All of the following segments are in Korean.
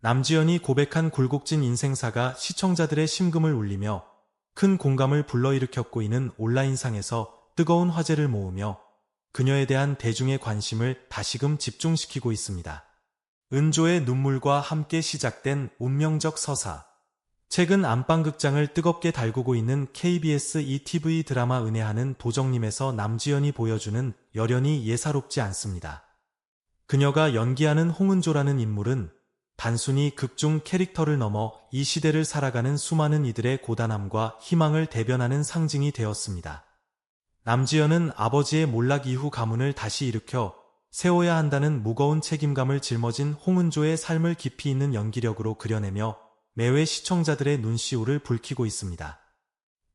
남지연이 고백한 굴곡진 인생사가 시청자들의 심금을 울리며 큰 공감을 불러일으켰고 이는 온라인상에서 뜨거운 화제를 모으며 그녀에 대한 대중의 관심을 다시금 집중시키고 있습니다. 은조의 눈물과 함께 시작된 운명적 서사. 최근 안방극장을 뜨겁게 달구고 있는 KBS ETV 드라마 은혜하는 도정님에서 남지연이 보여주는 열연이 예사롭지 않습니다. 그녀가 연기하는 홍은조라는 인물은 단순히 극중 캐릭터를 넘어 이 시대를 살아가는 수많은 이들의 고단함과 희망을 대변하는 상징이 되었습니다. 남지연은 아버지의 몰락 이후 가문을 다시 일으켜 세워야 한다는 무거운 책임감을 짊어진 홍은조의 삶을 깊이 있는 연기력으로 그려내며 매회 시청자들의 눈시울을 붉히고 있습니다.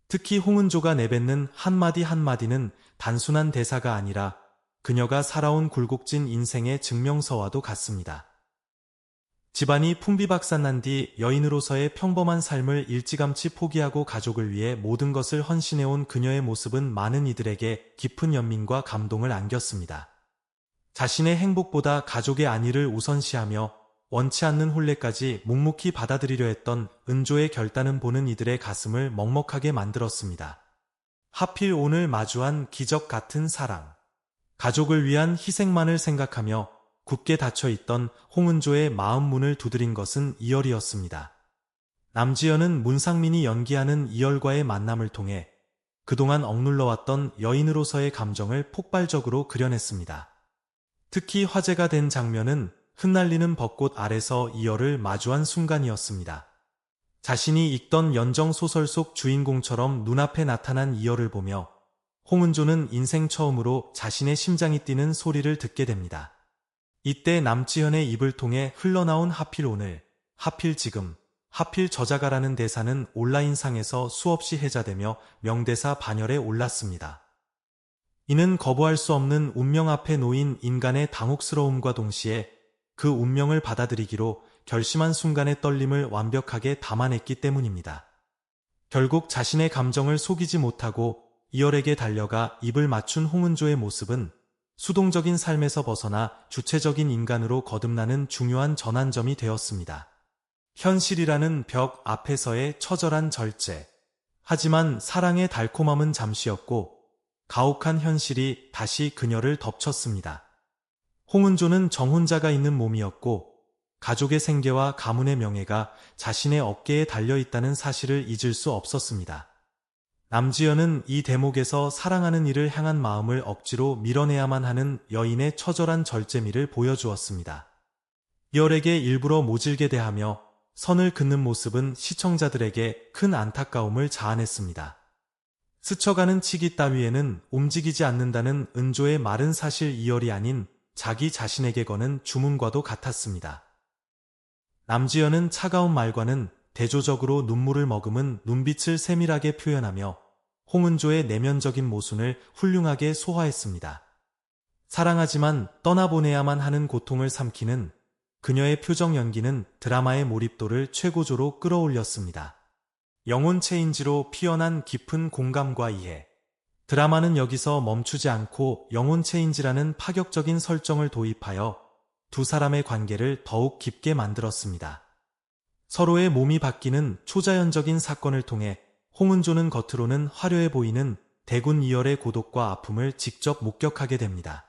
특히 홍은조가 내뱉는 한마디 한마디는 단순한 대사가 아니라 그녀가 살아온 굴곡진 인생의 증명서와도 같습니다. 집안이 풍비박산난 뒤 여인으로서의 평범한 삶을 일찌감치 포기하고 가족을 위해 모든 것을 헌신해온 그녀의 모습은 많은 이들에게 깊은 연민과 감동을 안겼습니다. 자신의 행복보다 가족의 안위를 우선시하며 원치 않는 혼례까지 묵묵히 받아들이려 했던 은조의 결단은 보는 이들의 가슴을 먹먹하게 만들었습니다. 하필 오늘 마주한 기적 같은 사랑. 가족을 위한 희생만을 생각하며 굳게 닫혀 있던 홍은조의 마음 문을 두드린 것은 이열이었습니다. 남지연은 문상민이 연기하는 이열과의 만남을 통해 그동안 억눌러왔던 여인으로서의 감정을 폭발적으로 그려냈습니다. 특히 화제가 된 장면은 흩날리는 벚꽃 아래서 이열을 마주한 순간이었습니다. 자신이 읽던 연정 소설 속 주인공처럼 눈앞에 나타난 이열을 보며 홍은조는 인생 처음으로 자신의 심장이 뛰는 소리를 듣게 됩니다. 이때 남지현의 입을 통해 흘러나온 하필 오늘, 하필 지금, 하필 저자가라는 대사는 온라인상에서 수없이 해자되며 명대사 반열에 올랐습니다. 이는 거부할 수 없는 운명 앞에 놓인 인간의 당혹스러움과 동시에 그 운명을 받아들이기로 결심한 순간의 떨림을 완벽하게 담아냈기 때문입니다. 결국 자신의 감정을 속이지 못하고 이열에게 달려가 입을 맞춘 홍은조의 모습은 수동적인 삶에서 벗어나 주체적인 인간으로 거듭나는 중요한 전환점이 되었습니다. 현실이라는 벽 앞에서의 처절한 절제. 하지만 사랑의 달콤함은 잠시였고 가혹한 현실이 다시 그녀를 덮쳤습니다. 홍은조는 정혼자가 있는 몸이었고 가족의 생계와 가문의 명예가 자신의 어깨에 달려있다는 사실을 잊을 수 없었습니다. 남지연은 이 대목에서 사랑하는 이를 향한 마음을 억지로 밀어내야만 하는 여인의 처절한 절제미를 보여주었습니다. 이열에게 일부러 모질게 대하며 선을 긋는 모습은 시청자들에게 큰 안타까움을 자아냈습니다. 스쳐가는 치기 따위에는 움직이지 않는다는 은조의 마른 사실 이열이 아닌 자기 자신에게 거는 주문과도 같았습니다. 남지연은 차가운 말과는 대조적으로 눈물을 머금은 눈빛을 세밀하게 표현하며 홍은조의 내면적인 모순을 훌륭하게 소화했습니다. 사랑하지만 떠나보내야만 하는 고통을 삼키는 그녀의 표정 연기는 드라마의 몰입도를 최고조로 끌어올렸습니다. 영혼 체인지로 피어난 깊은 공감과 이해. 드라마는 여기서 멈추지 않고 영혼 체인지라는 파격적인 설정을 도입하여 두 사람의 관계를 더욱 깊게 만들었습니다. 서로의 몸이 바뀌는 초자연적인 사건을 통해 홍은조는 겉으로는 화려해 보이는 대군 이열의 고독과 아픔을 직접 목격하게 됩니다.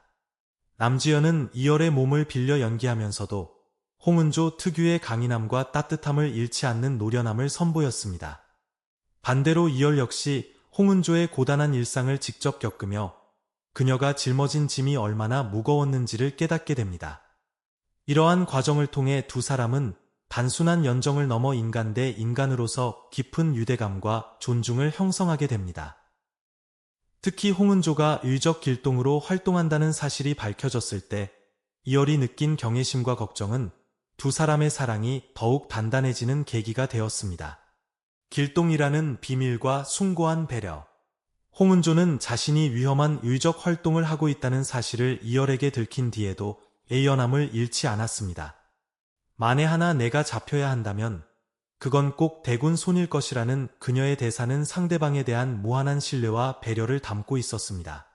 남지연은 이열의 몸을 빌려 연기하면서도 홍은조 특유의 강인함과 따뜻함을 잃지 않는 노련함을 선보였습니다. 반대로 이열 역시 홍은조의 고단한 일상을 직접 겪으며 그녀가 짊어진 짐이 얼마나 무거웠는지를 깨닫게 됩니다. 이러한 과정을 통해 두 사람은 단순한 연정을 넘어 인간 대 인간으로서 깊은 유대감과 존중을 형성하게 됩니다. 특히 홍은조가 의적 길동으로 활동한다는 사실이 밝혀졌을 때 이열이 느낀 경외심과 걱정은 두 사람의 사랑이 더욱 단단해지는 계기가 되었습니다. 길동이라는 비밀과 숭고한 배려. 홍은조는 자신이 위험한 의적 활동을 하고 있다는 사실을 이열에게 들킨 뒤에도 애연함을 잃지 않았습니다. 만에 하나 내가 잡혀야 한다면 그건 꼭 대군 손일 것이라는 그녀의 대사는 상대방에 대한 무한한 신뢰와 배려를 담고 있었습니다.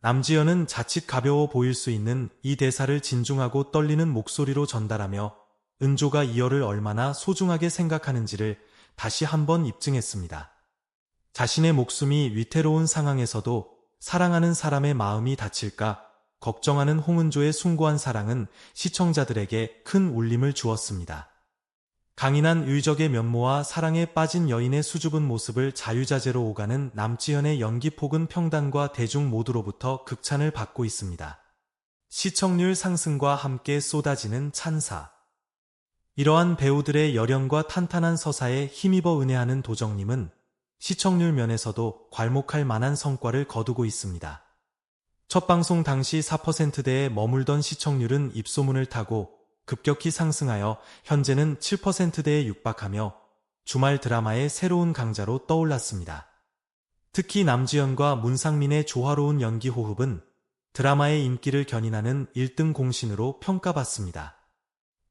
남지연은 자칫 가벼워 보일 수 있는 이 대사를 진중하고 떨리는 목소리로 전달하며 은조가 이열을 얼마나 소중하게 생각하는지를 다시 한번 입증했습니다. 자신의 목숨이 위태로운 상황에서도 사랑하는 사람의 마음이 다칠까 걱정하는 홍은조의 숭고한 사랑은 시청자들에게 큰 울림을 주었습니다. 강인한 의적의 면모와 사랑에 빠진 여인의 수줍은 모습을 자유자재로 오가는 남지현의 연기폭은 평단과 대중 모두로부터 극찬을 받고 있습니다. 시청률 상승과 함께 쏟아지는 찬사. 이러한 배우들의 열연과 탄탄한 서사에 힘입어 은혜하는 도정님은 시청률 면에서도 괄목할 만한 성과를 거두고 있습니다. 첫 방송 당시 4%대에 머물던 시청률은 입소문을 타고 급격히 상승하여 현재는 7%대에 육박하며 주말 드라마의 새로운 강자로 떠올랐습니다. 특히 남지현과 문상민의 조화로운 연기 호흡은 드라마의 인기를 견인하는 1등 공신으로 평가받습니다.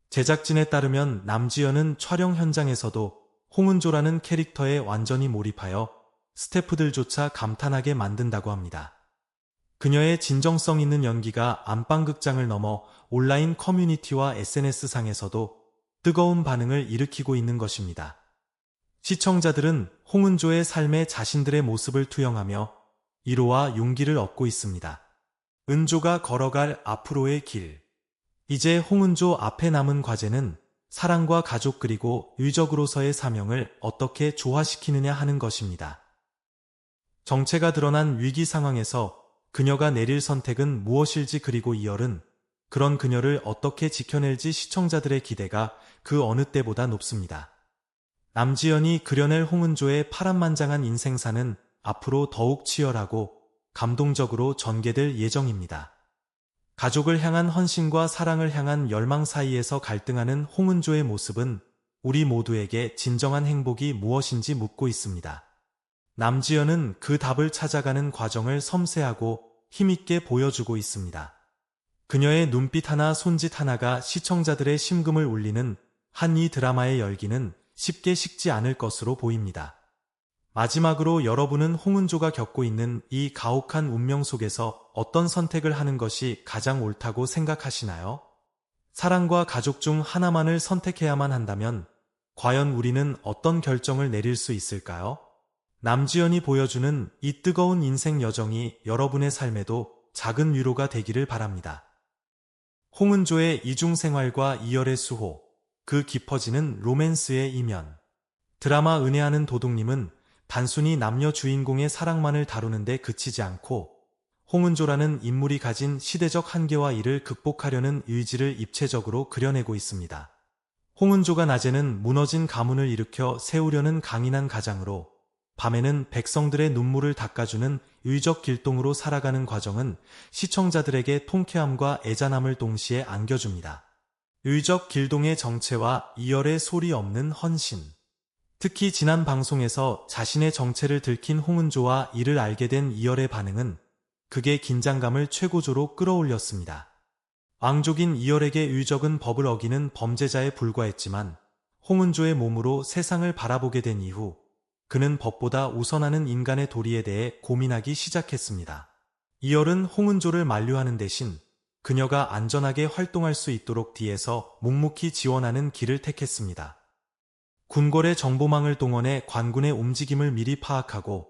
제작진에 따르면 남지현은 촬영 현장에서도 홍은조라는 캐릭터에 완전히 몰입하여 스태프들조차 감탄하게 만든다고 합니다. 그녀의 진정성 있는 연기가 안방극장을 넘어 온라인 커뮤니티와 SNS상에서도 뜨거운 반응을 일으키고 있는 것입니다. 시청자들은 홍은조의 삶에 자신들의 모습을 투영하며 위로와 용기를 얻고 있습니다. 은조가 걸어갈 앞으로의 길. 이제 홍은조 앞에 남은 과제는 사랑과 가족 그리고 의적으로서의 사명을 어떻게 조화시키느냐 하는 것입니다. 정체가 드러난 위기 상황에서 그녀가 내릴 선택은 무엇일지 그리고 이열은 그런 그녀를 어떻게 지켜낼지 시청자들의 기대가 그 어느 때보다 높습니다. 남지연이 그려낼 홍은조의 파란만장한 인생사는 앞으로 더욱 치열하고 감동적으로 전개될 예정입니다. 가족을 향한 헌신과 사랑을 향한 열망 사이에서 갈등하는 홍은조의 모습은 우리 모두에게 진정한 행복이 무엇인지 묻고 있습니다. 남지연은 그 답을 찾아가는 과정을 섬세하고 힘있게 보여주고 있습니다. 그녀의 눈빛 하나 손짓 하나가 시청자들의 심금을 울리는 한 이 드라마의 열기는 쉽게 식지 않을 것으로 보입니다. 마지막으로 여러분은 홍은조가 겪고 있는 이 가혹한 운명 속에서 어떤 선택을 하는 것이 가장 옳다고 생각하시나요? 사랑과 가족 중 하나만을 선택해야만 한다면 과연 우리는 어떤 결정을 내릴 수 있을까요? 남지연이 보여주는 이 뜨거운 인생 여정이 여러분의 삶에도 작은 위로가 되기를 바랍니다. 홍은조의 이중생활과 이열의 수호, 그 깊어지는 로맨스의 이면. 드라마 은혜하는 도둑님은 단순히 남녀 주인공의 사랑만을 다루는데 그치지 않고 홍은조라는 인물이 가진 시대적 한계와 이를 극복하려는 의지를 입체적으로 그려내고 있습니다. 홍은조가 낮에는 무너진 가문을 일으켜 세우려는 강인한 가장으로 밤에는 백성들의 눈물을 닦아주는 의적 길동으로 살아가는 과정은 시청자들에게 통쾌함과 애잔함을 동시에 안겨줍니다. 의적 길동의 정체와 이열의 소리 없는 헌신. 특히 지난 방송에서 자신의 정체를 들킨 홍은조와 이를 알게 된 이열의 반응은 극의 긴장감을 최고조로 끌어올렸습니다. 왕족인 이열에게 의적은 법을 어기는 범죄자에 불과했지만 홍은조의 몸으로 세상을 바라보게 된 이후 그는 법보다 우선하는 인간의 도리에 대해 고민하기 시작했습니다. 이열은 홍은조를 만류하는 대신 그녀가 안전하게 활동할 수 있도록 뒤에서 묵묵히 지원하는 길을 택했습니다. 군골의 정보망을 동원해 관군의 움직임을 미리 파악하고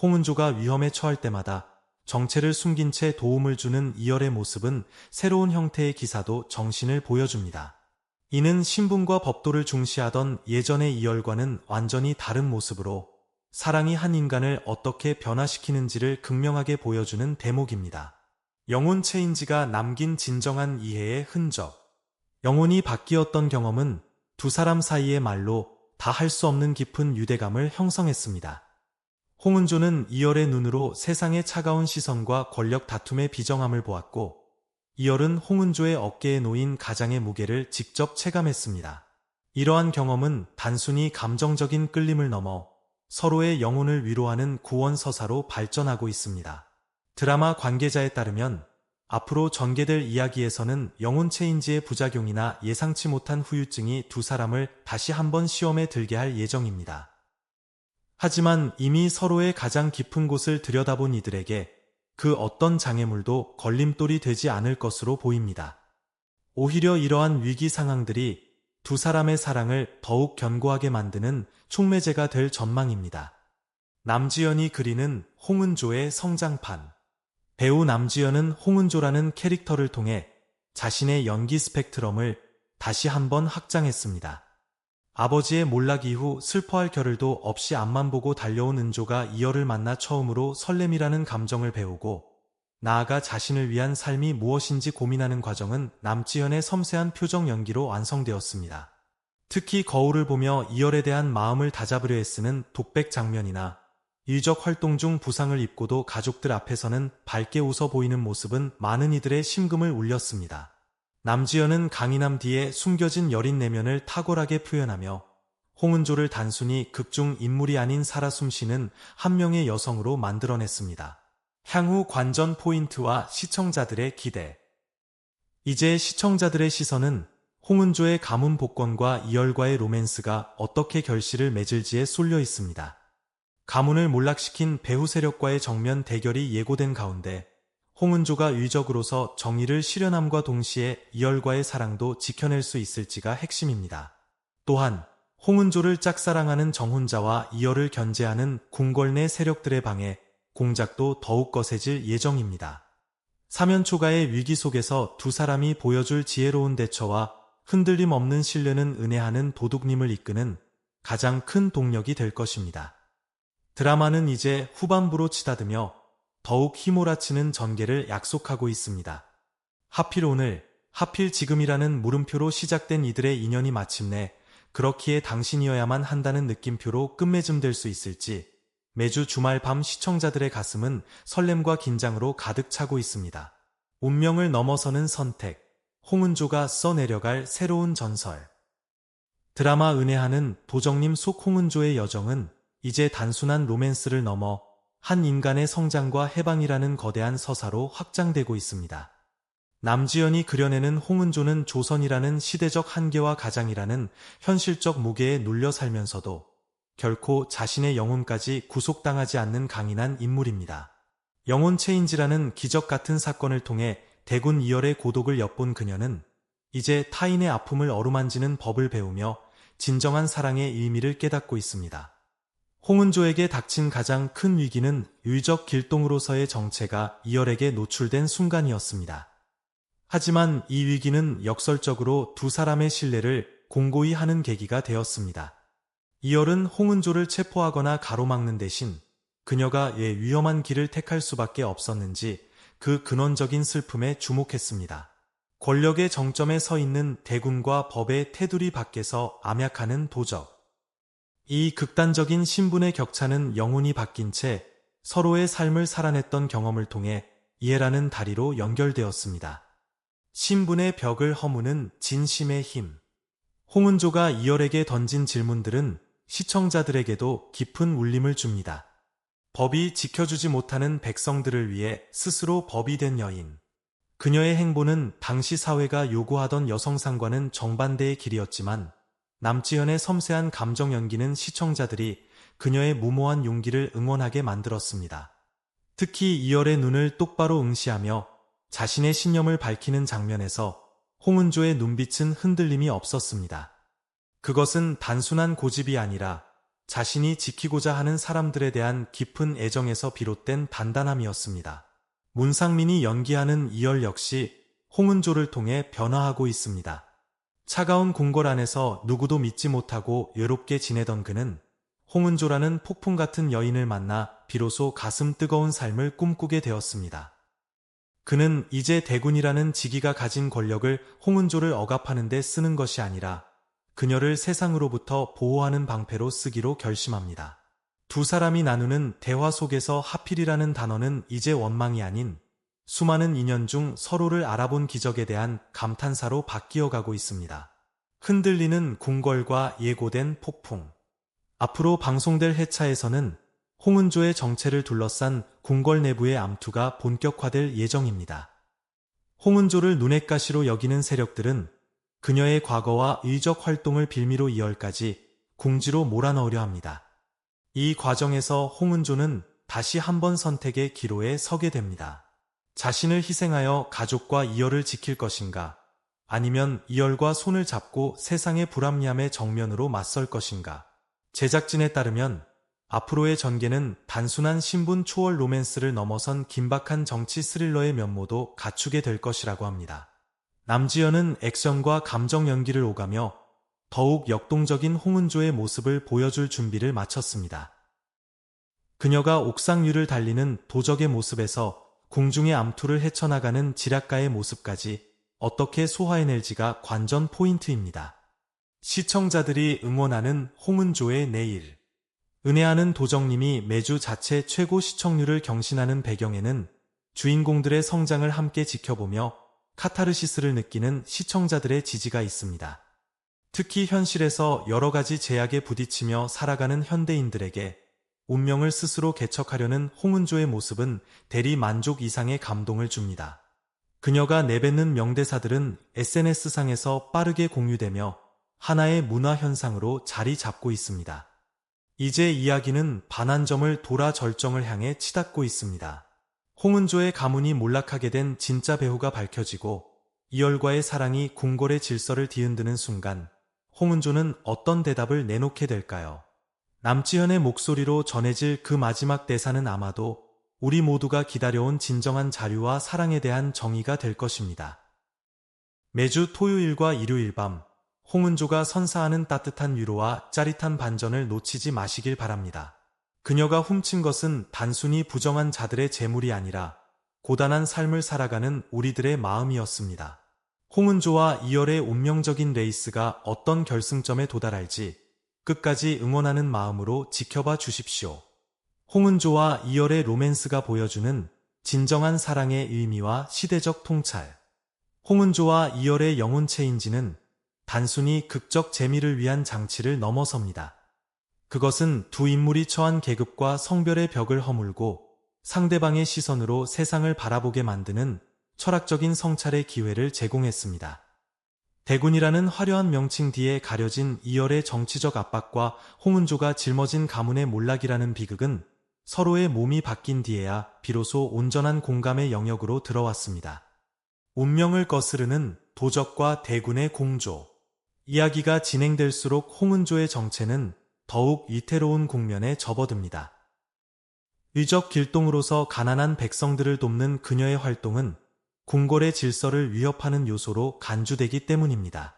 홍은조가 위험에 처할 때마다 정체를 숨긴 채 도움을 주는 이열의 모습은 새로운 형태의 기사도 정신을 보여줍니다. 이는 신분과 법도를 중시하던 예전의 이열과는 완전히 다른 모습으로 사랑이 한 인간을 어떻게 변화시키는지를 극명하게 보여주는 대목입니다. 영혼 체인지가 남긴 진정한 이해의 흔적. 영혼이 바뀌었던 경험은 두 사람 사이의 말로 다 할 수 없는 깊은 유대감을 형성했습니다. 홍은조는 이열의 눈으로 세상의 차가운 시선과 권력 다툼의 비정함을 보았고 이열은 홍은조의 어깨에 놓인 가장의 무게를 직접 체감했습니다. 이러한 경험은 단순히 감정적인 끌림을 넘어 서로의 영혼을 위로하는 구원 서사로 발전하고 있습니다. 드라마 관계자에 따르면 앞으로 전개될 이야기에서는 영혼 체인지의 부작용이나 예상치 못한 후유증이 두 사람을 다시 한번 시험에 들게 할 예정입니다. 하지만 이미 서로의 가장 깊은 곳을 들여다본 이들에게 그 어떤 장애물도 걸림돌이 되지 않을 것으로 보입니다. 오히려 이러한 위기 상황들이 두 사람의 사랑을 더욱 견고하게 만드는 촉매제가 될 전망입니다. 남지연이 그리는 홍은조의 성장판. 배우 남지연은 홍은조라는 캐릭터를 통해 자신의 연기 스펙트럼을 다시 한번 확장했습니다. 아버지의 몰락 이후 슬퍼할 겨를도 없이 앞만 보고 달려온 은조가 이열을 만나 처음으로 설렘이라는 감정을 배우고 나아가 자신을 위한 삶이 무엇인지 고민하는 과정은 남지현의 섬세한 표정 연기로 완성되었습니다. 특히 거울을 보며 이열에 대한 마음을 다잡으려 애쓰는 독백 장면이나 일적 활동 중 부상을 입고도 가족들 앞에서는 밝게 웃어 보이는 모습은 많은 이들의 심금을 울렸습니다. 남지연은 강인함 뒤에 숨겨진 여린 내면을 탁월하게 표현하며 홍은조를 단순히 극중 인물이 아닌 살아 숨쉬는 한 명의 여성으로 만들어냈습니다. 향후 관전 포인트와 시청자들의 기대 이제 시청자들의 시선은 홍은조의 가문 복권과 이열과의 로맨스가 어떻게 결실을 맺을지에 쏠려 있습니다. 가문을 몰락시킨 배후 세력과의 정면 대결이 예고된 가운데 홍은조가 의적으로서 정의를 실현함과 동시에 이열과의 사랑도 지켜낼 수 있을지가 핵심입니다. 또한 홍은조를 짝사랑하는 정혼자와 이열을 견제하는 궁궐 내 세력들의 방해, 공작도 더욱 거세질 예정입니다. 사면초가의 위기 속에서 두 사람이 보여줄 지혜로운 대처와 흔들림 없는 신뢰는 은혜하는 도둑님을 이끄는 가장 큰 동력이 될 것입니다. 드라마는 이제 후반부로 치닫으며 더욱 휘몰아치는 전개를 약속하고 있습니다. 하필 오늘, 하필 지금이라는 물음표로 시작된 이들의 인연이 마침내 그렇기에 당신이어야만 한다는 느낌표로 끝맺음될 수 있을지 매주 주말 밤 시청자들의 가슴은 설렘과 긴장으로 가득 차고 있습니다. 운명을 넘어서는 선택, 홍은조가 써내려갈 새로운 전설. 드라마 은혜하는 도정님 속 홍은조의 여정은 이제 단순한 로맨스를 넘어 한 인간의 성장과 해방이라는 거대한 서사로 확장되고 있습니다. 남지연이 그려내는 홍은조는 조선이라는 시대적 한계와 가장이라는 현실적 무게에 눌려 살면서도 결코 자신의 영혼까지 구속당하지 않는 강인한 인물입니다. 영혼 체인지라는 기적 같은 사건을 통해 대군 이열의 고독을 엿본 그녀는 이제 타인의 아픔을 어루만지는 법을 배우며 진정한 사랑의 의미를 깨닫고 있습니다. 홍은조에게 닥친 가장 큰 위기는 유적 길동으로서의 정체가 이열에게 노출된 순간이었습니다. 하지만 이 위기는 역설적으로 두 사람의 신뢰를 공고히 하는 계기가 되었습니다. 이열은 홍은조를 체포하거나 가로막는 대신 그녀가 왜 위험한 길을 택할 수밖에 없었는지 그 근원적인 슬픔에 주목했습니다. 권력의 정점에 서 있는 대군과 법의 테두리 밖에서 암약하는 도적. 이 극단적인 신분의 격차는 영혼이 바뀐 채 서로의 삶을 살아냈던 경험을 통해 이해라는 다리로 연결되었습니다. 신분의 벽을 허무는 진심의 힘. 홍은조가 이열에게 던진 질문들은 시청자들에게도 깊은 울림을 줍니다. 법이 지켜주지 못하는 백성들을 위해 스스로 법이 된 여인. 그녀의 행보는 당시 사회가 요구하던 여성상과는 정반대의 길이었지만 남지현의 섬세한 감정 연기는 시청자들이 그녀의 무모한 용기를 응원하게 만들었습니다. 특히 이열의 눈을 똑바로 응시하며 자신의 신념을 밝히는 장면에서 홍은조의 눈빛은 흔들림이 없었습니다. 그것은 단순한 고집이 아니라 자신이 지키고자 하는 사람들에 대한 깊은 애정에서 비롯된 단단함이었습니다. 문상민이 연기하는 이열 역시 홍은조를 통해 변화하고 있습니다. 차가운 궁궐 안에서 누구도 믿지 못하고 외롭게 지내던 그는 홍은조라는 폭풍 같은 여인을 만나 비로소 가슴 뜨거운 삶을 꿈꾸게 되었습니다. 그는 이제 대군이라는 직위가 가진 권력을 홍은조를 억압하는 데 쓰는 것이 아니라 그녀를 세상으로부터 보호하는 방패로 쓰기로 결심합니다. 두 사람이 나누는 대화 속에서 하필이라는 단어는 이제 원망이 아닌 수많은 인연 중 서로를 알아본 기적에 대한 감탄사로 바뀌어 가고 있습니다. 흔들리는 궁궐과 예고된 폭풍. 앞으로 방송될 회차에서는 홍은조의 정체를 둘러싼 궁궐 내부의 암투가 본격화될 예정입니다. 홍은조를 눈엣 가시로 여기는 세력들은 그녀의 과거와 의적 활동을 빌미로 이열까지 궁지로 몰아넣으려 합니다. 이 과정에서 홍은조는 다시 한 번 선택의 기로에 서게 됩니다. 자신을 희생하여 가족과 이열을 지킬 것인가? 아니면 이열과 손을 잡고 세상의 불합리함의 정면으로 맞설 것인가. 제작진에 따르면 앞으로의 전개는 단순한 신분 초월 로맨스를 넘어선 긴박한 정치 스릴러의 면모도 갖추게 될 것이라고 합니다. 남지연은 액션과 감정 연기를 오가며 더욱 역동적인 홍은조의 모습을 보여줄 준비를 마쳤습니다. 그녀가 옥상 위를 달리는 도적의 모습에서 궁중의 암투를 헤쳐나가는 지략가의 모습까지 어떻게 소화해낼지가 관전 포인트입니다. 시청자들이 응원하는 홍은조의 내일. 은혜하는 도정님이 매주 자체 최고 시청률을 경신하는 배경에는 주인공들의 성장을 함께 지켜보며 카타르시스를 느끼는 시청자들의 지지가 있습니다. 특히 현실에서 여러 가지 제약에 부딪히며 살아가는 현대인들에게 운명을 스스로 개척하려는 홍은조의 모습은 대리 만족 이상의 감동을 줍니다. 그녀가 내뱉는 명대사들은 SNS상에서 빠르게 공유되며 하나의 문화 현상으로 자리 잡고 있습니다. 이제 이야기는 반환점을 돌아 절정을 향해 치닫고 있습니다. 홍은조의 가문이 몰락하게 된 진짜 배후가 밝혀지고 이열과의 사랑이 궁궐의 질서를 뒤흔드는 순간 홍은조는 어떤 대답을 내놓게 될까요? 남지현의 목소리로 전해질 그 마지막 대사는 아마도 우리 모두가 기다려온 진정한 자유와 사랑에 대한 정의가 될 것입니다. 매주 토요일과 일요일 밤 홍은조가 선사하는 따뜻한 위로와 짜릿한 반전을 놓치지 마시길 바랍니다. 그녀가 훔친 것은 단순히 부정한 자들의 재물이 아니라 고단한 삶을 살아가는 우리들의 마음이었습니다. 홍은조와 이열의 운명적인 레이스가 어떤 결승점에 도달할지 끝까지 응원하는 마음으로 지켜봐 주십시오. 홍은조와 이열의 로맨스가 보여주는 진정한 사랑의 의미와 시대적 통찰. 홍은조와 이열의 영혼 체인지는 단순히 극적 재미를 위한 장치를 넘어섭니다. 그것은 두 인물이 처한 계급과 성별의 벽을 허물고 상대방의 시선으로 세상을 바라보게 만드는 철학적인 성찰의 기회를 제공했습니다. 대군이라는 화려한 명칭 뒤에 가려진 이열의 정치적 압박과 홍은조가 짊어진 가문의 몰락이라는 비극은 서로의 몸이 바뀐 뒤에야 비로소 온전한 공감의 영역으로 들어왔습니다. 운명을 거스르는 도적과 대군의 공조. 이야기가 진행될수록 홍은조의 정체는 더욱 위태로운 국면에 접어듭니다. 의적 길동으로서 가난한 백성들을 돕는 그녀의 활동은 궁궐의 질서를 위협하는 요소로 간주되기 때문입니다.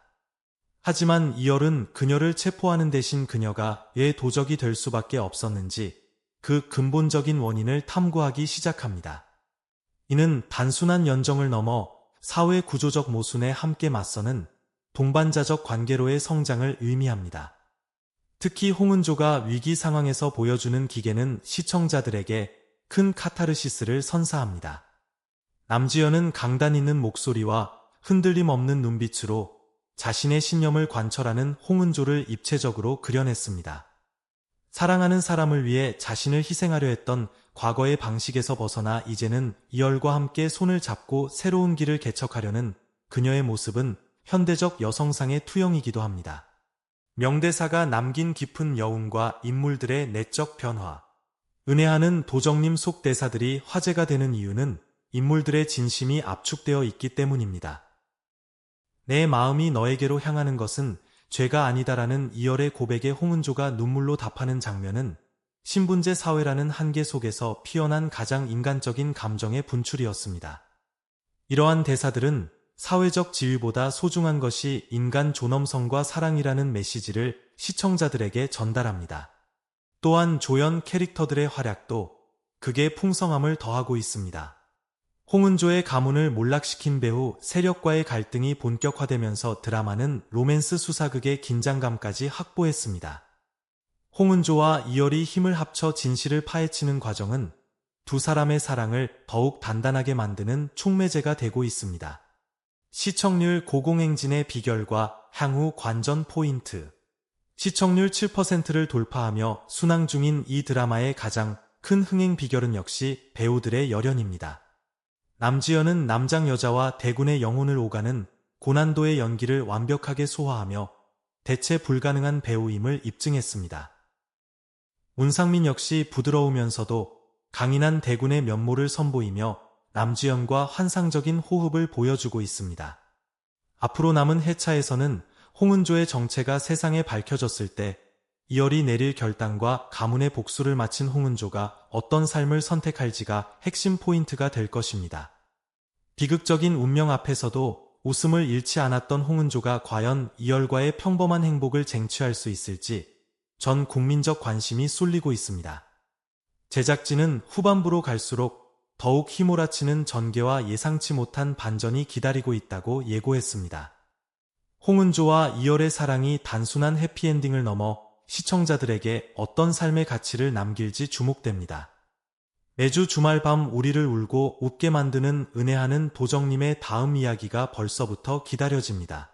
하지만 이열은 그녀를 체포하는 대신 그녀가 왜 도적이 될 수밖에 없었는지 그 근본적인 원인을 탐구하기 시작합니다. 이는 단순한 연정을 넘어 사회 구조적 모순에 함께 맞서는 동반자적 관계로의 성장을 의미합니다. 특히 홍은조가 위기 상황에서 보여주는 기계는 시청자들에게 큰 카타르시스를 선사합니다. 남지연은 강단 있는 목소리와 흔들림 없는 눈빛으로 자신의 신념을 관철하는 홍은조를 입체적으로 그려냈습니다. 사랑하는 사람을 위해 자신을 희생하려 했던 과거의 방식에서 벗어나 이제는 이열과 함께 손을 잡고 새로운 길을 개척하려는 그녀의 모습은 현대적 여성상의 투영이기도 합니다. 명대사가 남긴 깊은 여운과 인물들의 내적 변화. 은혜하는 도정님 속 대사들이 화제가 되는 이유는 인물들의 진심이 압축되어 있기 때문입니다. 내 마음이 너에게로 향하는 것은 죄가 아니다라는 이열의 고백에 홍은조가 눈물로 답하는 장면은 신분제 사회라는 한계 속에서 피어난 가장 인간적인 감정의 분출이었습니다. 이러한 대사들은 사회적 지위보다 소중한 것이 인간 존엄성과 사랑이라는 메시지를 시청자들에게 전달합니다. 또한 조연 캐릭터들의 활약도 극의 풍성함을 더하고 있습니다. 홍은조의 가문을 몰락시킨 배후 세력과의 갈등이 본격화되면서 드라마는 로맨스 수사극의 긴장감까지 확보했습니다. 홍은조와 이열이 힘을 합쳐 진실을 파헤치는 과정은 두 사람의 사랑을 더욱 단단하게 만드는 촉매제가 되고 있습니다. 시청률 고공행진의 비결과 향후 관전 포인트 시청률 7%를 돌파하며 순항 중인 이 드라마의 가장 큰 흥행 비결은 역시 배우들의 열연입니다. 남지연은 남장 여자와 대군의 영혼을 오가는 고난도의 연기를 완벽하게 소화하며 대체 불가능한 배우임을 입증했습니다. 문상민 역시 부드러우면서도 강인한 대군의 면모를 선보이며 남지연과 환상적인 호흡을 보여주고 있습니다. 앞으로 남은 해차에서는 홍은조의 정체가 세상에 밝혀졌을 때 이열이 내릴 결단과 가문의 복수를 마친 홍은조가 어떤 삶을 선택할지가 핵심 포인트가 될 것입니다. 비극적인 운명 앞에서도 웃음을 잃지 않았던 홍은조가 과연 이열과의 평범한 행복을 쟁취할 수 있을지 전 국민적 관심이 쏠리고 있습니다. 제작진은 후반부로 갈수록 더욱 휘몰아치는 전개와 예상치 못한 반전이 기다리고 있다고 예고했습니다. 홍은조와 이열의 사랑이 단순한 해피엔딩을 넘어 시청자들에게 어떤 삶의 가치를 남길지 주목됩니다. 매주 주말 밤 우리를 울고 웃게 만드는 은혜하는 도정님의 다음 이야기가 벌써부터 기다려집니다.